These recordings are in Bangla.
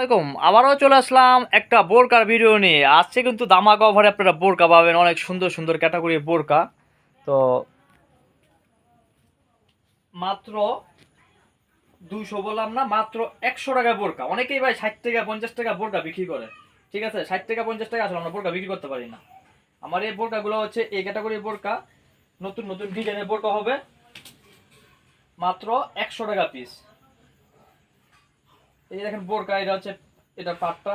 আসসালামাইকুম আবারও চলে আসলাম একটা বোরকার ভিডিও নিয়ে। আজকে কিন্তু দামা কভারে আপনারা বোরকা পাবেন, অনেক সুন্দর সুন্দর ক্যাটাগরি বোরকা। তো মাত্র দুশো বললাম না, মাত্র একশো টাকা বোরকা। অনেকেই ভাই ষাট টাকা পঞ্চাশ টাকা বোরকা বিক্রি করে। ঠিক আছে? ষাট টাকা পঞ্চাশ টাকা আসলে আমরা বোরকা বিক্রি করতে পারি না। আমার এই বোরকাগুলো হচ্ছে এই ক্যাটাগরি বোরকা। নতুন নতুন ডিজাইনের বোরকা হবে। মাত্র একশো টাকা পিস এই দেখেন বোরকা, এটা হচ্ছে, এটা পাটটা।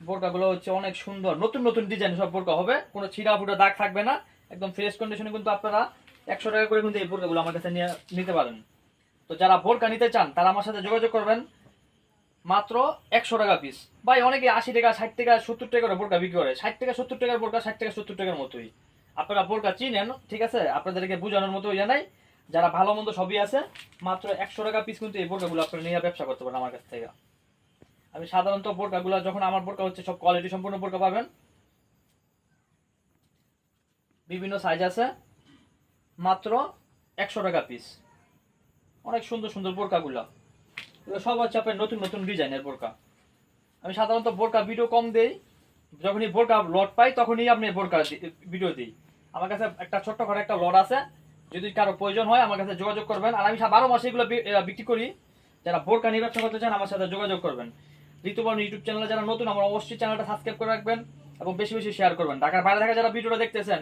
বোরকাগুলো হচ্ছে অনেক সুন্দর। নতুন নতুন ডিজাইন সব বোরকা হবে। কোনো ছিঁড়া ফুটা দাগ থাকবে না। একদম ফ্রেশ কন্ডিশনে কিন্তু আপনারা একশো টাকা করে কিন্তু এই বোরকাগুলো আমার কাছে নিয়ে, নিতে পারেন। তো যারা বোরকা নিতে চান, তারা আমার সাথে যোগাযোগ করবেন। মাত্র একশো টাকা পিস ভাই, অনেকে আশি টাকা, ষাট টাকা, সত্তর টাকা করে বোরকা বিক্রি করে। ষাট টাকা, সত্তর টাকার বোরকা, ষাট টাকা, সত্তর টাকার মতোই। আপনারা বোরকা চিনেন, ঠিক আছে? আপনাদেরকে বোঝানোর মতো ইয়ে নাই। যারা ভালো মন্দ সবই আছে, মাত্র একশো টাকা পিস কিন্তু এই বোরকাগুলো আপনারা নিয়ে ব্যবসা করতে পারেন আমার কাছ থেকে। আমি সাধারণত বোরকাগুলো যখন আমার বোরকা হচ্ছে, সব কোয়ালিটি সম্পূর্ণ বোরকা পাবেন। বিভিন্ন সাইজ আছে, মাত্র একশো টাকা পিস অনেক সুন্দর সুন্দর বোরকাগুলো। এগুলো সব হচ্ছে আপনার নতুন নতুন ডিজাইনের বোরকা। আমি সাধারণত বোরকা ভিডিও কম দেই। যখনই বোরকা লট পাই, তখনই আপনি বোরকা ভিডিও দিই। আমার কাছে একটা ছোট্ট করে একটা লট আছে। যদি কারও প্রয়োজন হয়, আমার কাছে যোগাযোগ করবেন। আর আমি বারো মাসে এগুলো বিক্রি করি। যারা বোরকা নিয়ে ব্যবসা করতে চান, আমার সাথে যোগাযোগ করবেন। ঋতুবর্ণ ইউটিউব চ্যানেলে যারা নতুন, আমার অবশ্যই চ্যানেলটা সাবস্ক্রাইব করে রাখবেন এবং বেশি বেশি শেয়ার করবেন। ঢাকার বাইরে থেকে যারা ভিডিওটা দেখতেছেন,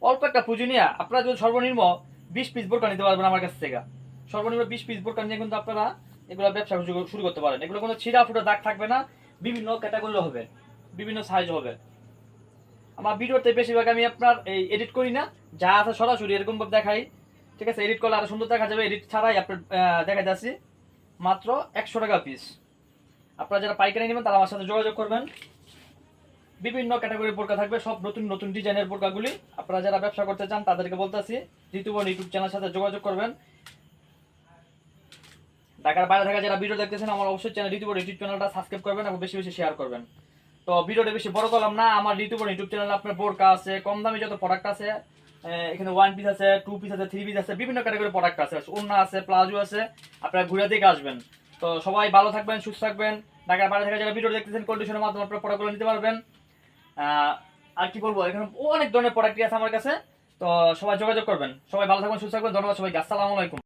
অল্প একটা পুঁজি নিয়ে আপনারা যদি সর্বনিম্ন বিশ পিস বোরকা নিতে পারবেন আমার কাছ থেকে। সর্বনিম্ন বিশ পিস বোরকা নিয়ে কিন্তু আপনারা এগুলো ব্যবসা শুরু- শুরু করতে পারেন। এগুলো কোনো ছিঁড়া ফুটা দাগ থাকবে না। বিভিন্ন ক্যাটাগরি হবে, বিভিন্ন সাইজ হবে। আমার ভিডিওতে বেশিরভাগ আমি আপনার এই এডিট করি না, যা আছে সরাসরি এরকম ভাবে দেখাই। ঠিক আছে এডিট করলে আরও সুন্দর দেখা যাবে। এডিট ছাড়াই আপনার দেখা যাচ্ছি মাত্র একশো টাকা পিস আপনারা যারা পাইকারি নেবেন, তারা আমার সাথে যোগাযোগ করবেন। বিভিন্ন ক্যাটাগরির বোরকা থাকবে, সব নতুন নতুন ডিজাইনের বোরকাগুলি। আপনারা যারা ব্যবসা করতে চান, তাদেরকে বলতেছি ঋতুবন ইউটিউব চ্যানেলের সাথে যোগাযোগ করবেন। ঢাকার বাইরে থেকে যারা ভিডিও দেখতেছেন, আমার অবশ্যই চ্যানেল ঋতুবন ইউটিউব চ্যানেলটা সাবস্ক্রাইব করবেন এবং বেশি বেশি শেয়ার করবেন। তো ভিডিওটা বেশি বড় করলাম না, আমার ঋতুবন ইউটিউব চ্যানেলে আপনার বোরকা আছে, কম দামি যত প্রোডাক্ট আছে এখানে ওয়ান পিস আছে টু পিস আছে থ্রি পিস আছে, বিভিন্ন ক্যাটাগরির প্রোডাক্ট আছে, ওড়না আছে, প্লাজো আছে, আপনারা ঘুরে দেখে আসবেন। তো সবাই ভালো থাকবেন, সুস্থ থাকবেন, ঢাকার বাইরে থেকে যারা ভিডিও দেখতেছেন কন্ডিশনের মাধ্যমে আপনারা প্রোডাক্টগুলো নিতে পারবেন। আর কি বলব, এখানে অনেক ধরনের প্রোডাক্ট আছে আমার কাছে, তো সবাই যোগাযোগ করবেন। সবাই ভালো থাকবেন, সুস্থ থাকবেন, ধন্যবাদ সবাইকে, আসসালামু আলাইকুম।